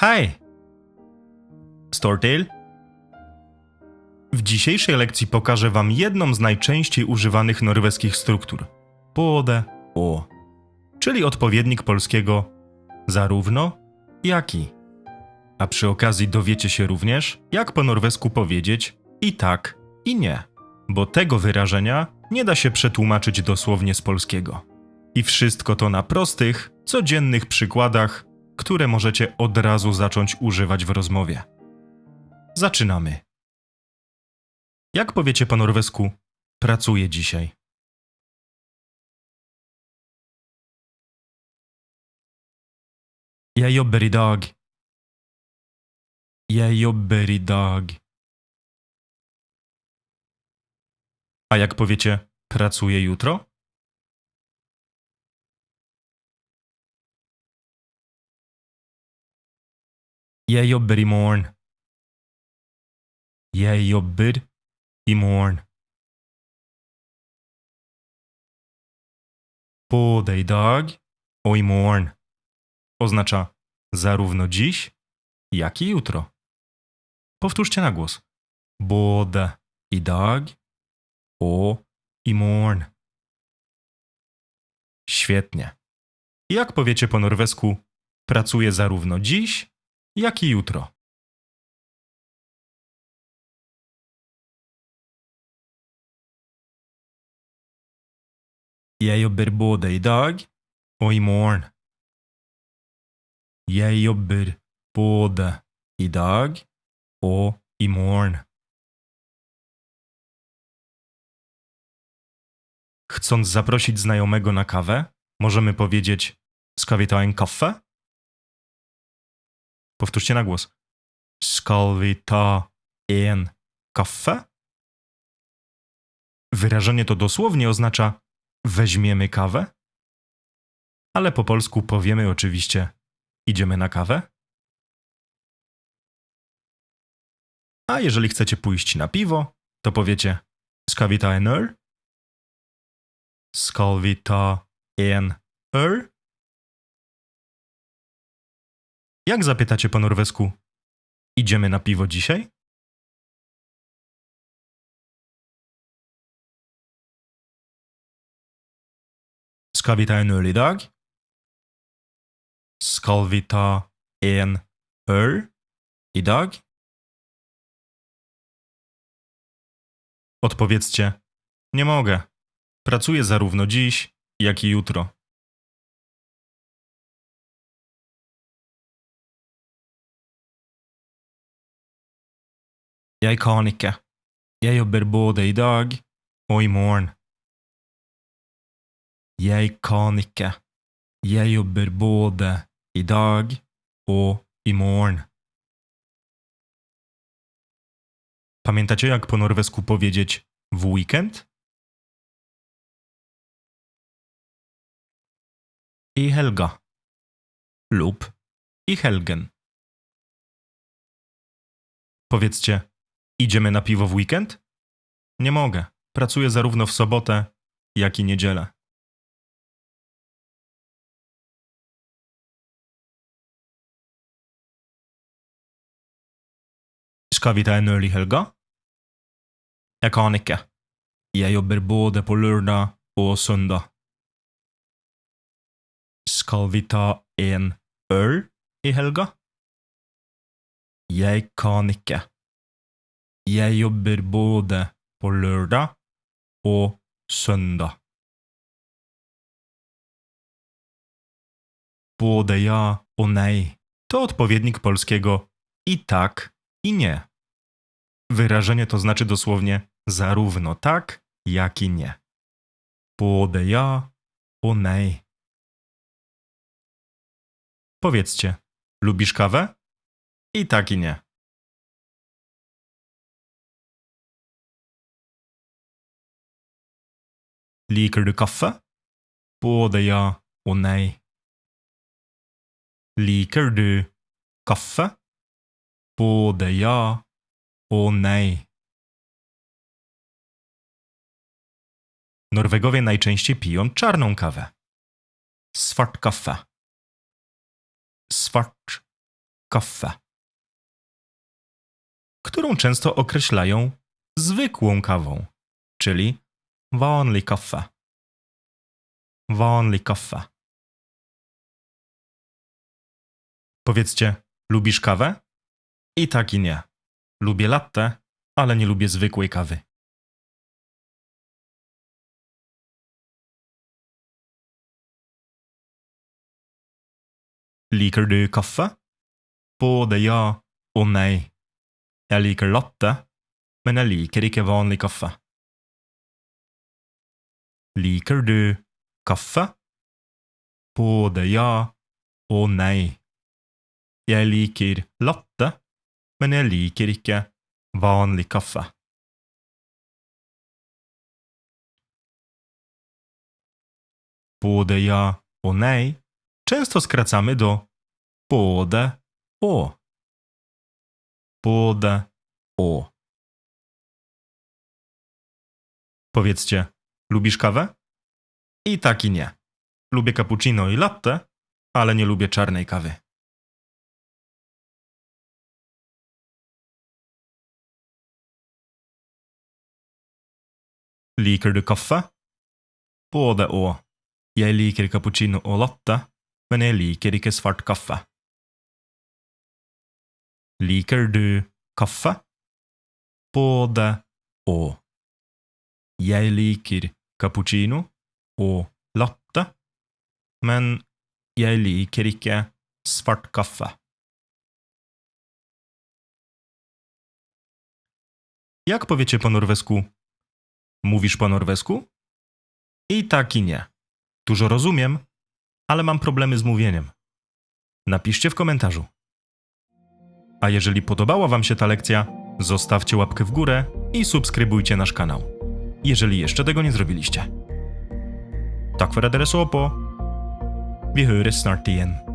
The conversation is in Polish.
Hej! Stortail? W dzisiejszej lekcji pokażę Wam jedną z najczęściej używanych norweskich struktur. Både o, czyli odpowiednik polskiego zarówno, jak i. A przy okazji dowiecie się również, jak po norwesku powiedzieć i tak, i nie, bo tego wyrażenia nie da się przetłumaczyć dosłownie z polskiego. I wszystko to na prostych, codziennych przykładach, które możecie od razu zacząć używać w rozmowie. Zaczynamy. Jak powiecie po norwesku pracuję dzisiaj? Jeg jobber i dag. Jeg jobber i dag. A jak powiecie pracuję jutro? Jeg jobber i morgen. Jeg jobber i morgen. Både i dag og i morgen oznacza zarówno dziś, jak i jutro. Powtórzcie na głos. Både i dag og i morgen. Świetnie. Jak powiecie po norwesku, pracuję zarówno dziś, jak i jutro. Jeg jobber både i dag og i morgen. Jeg jobber både i dag og i morgen. Chcąc zaprosić znajomego na kawę, możemy powiedzieć Skal vi ta en kaffe? Powtórzcie na głos. Skal vi ta en kaffe? Wyrażenie to dosłownie oznacza weźmiemy kawę? Ale po polsku powiemy oczywiście idziemy na kawę? A jeżeli chcecie pójść na piwo, to powiecie Skal vi ta en øl? Skal vi ta en øl? Jak zapytacie po norwesku? Idziemy na piwo dzisiaj? Skal vi ta en øl i dag? Skal vi ta en øl i dag? Odpowiedzcie: Nie mogę. Pracuję zarówno dziś, jak i jutro. Jeg kan ikke. Jeg jobber både i dag og i morgen. Jeg kan ikke. Jeg jobber både i dag og i morgen. Pamiętacie, jak po norwesku powiedzieć w weekend? I helga lub i helgen. Powiedzcie, idziemy na piwo w weekend? Nie mogę. Pracuję zarówno w sobotę, jak i niedzielę. Skal vi ta helga? Jeg kan ikke. Jeg jobber både på lørdag og søndag. Skal vi ta en øl i helga? Jeg kan. Jeg jobber både på lørdag og søndag. Både ja nei to odpowiednik polskiego i tak, i nie. Wyrażenie to znaczy dosłownie zarówno tak, jak i nie. Både ja nej. Powiedzcie, lubisz kawę? I tak i nie. Liker du kaffe? Både ja og nei. Liker du kaffe? Både ja og nei. Norwegowie najczęściej piją czarną kawę. Svart kaffe. Svart kaffe. Którą często określają zwykłą kawą, czyli vanlig kaffe. Vanlig kaffe. Powiedzcie, lubisz kawę? I tak i nie. Lubię latte, ale nie lubię zwykłej kawy. Liker du kaffe? Både ja og nei. Jeg liker latte, men jeg liker ikke vanlig kaffe. Liker du kaffe? Både ja og nei. Jeg liker latte, men jeg liker ikke vanlig kaffe. Både ja og nei często skracamy do både o. Både o. Powiedzcie, lubisz kawę? I tak i nie. Lubię cappuccino i latte, ale nie lubię czarnej kawy. Liker du kaffe? Både og. Jeg liker cappuccino og latte, men jeg liker ikke svart kaffe. Liker du kaffe? Både og. Jeg liker cappuccino og latte, men jeg liker ikke svart kaffe. Jak powiecie po norwesku? Mówisz po norwesku? I tak i nie. Dużo rozumiem, ale mam problemy z mówieniem. Napiszcie w komentarzu. A jeżeli podobała Wam się ta lekcja, zostawcie łapkę w górę i subskrybujcie nasz kanał, jeżeli jeszcze tego nie zrobiliście. Tak för at dere så på. Vi høres snart igjen.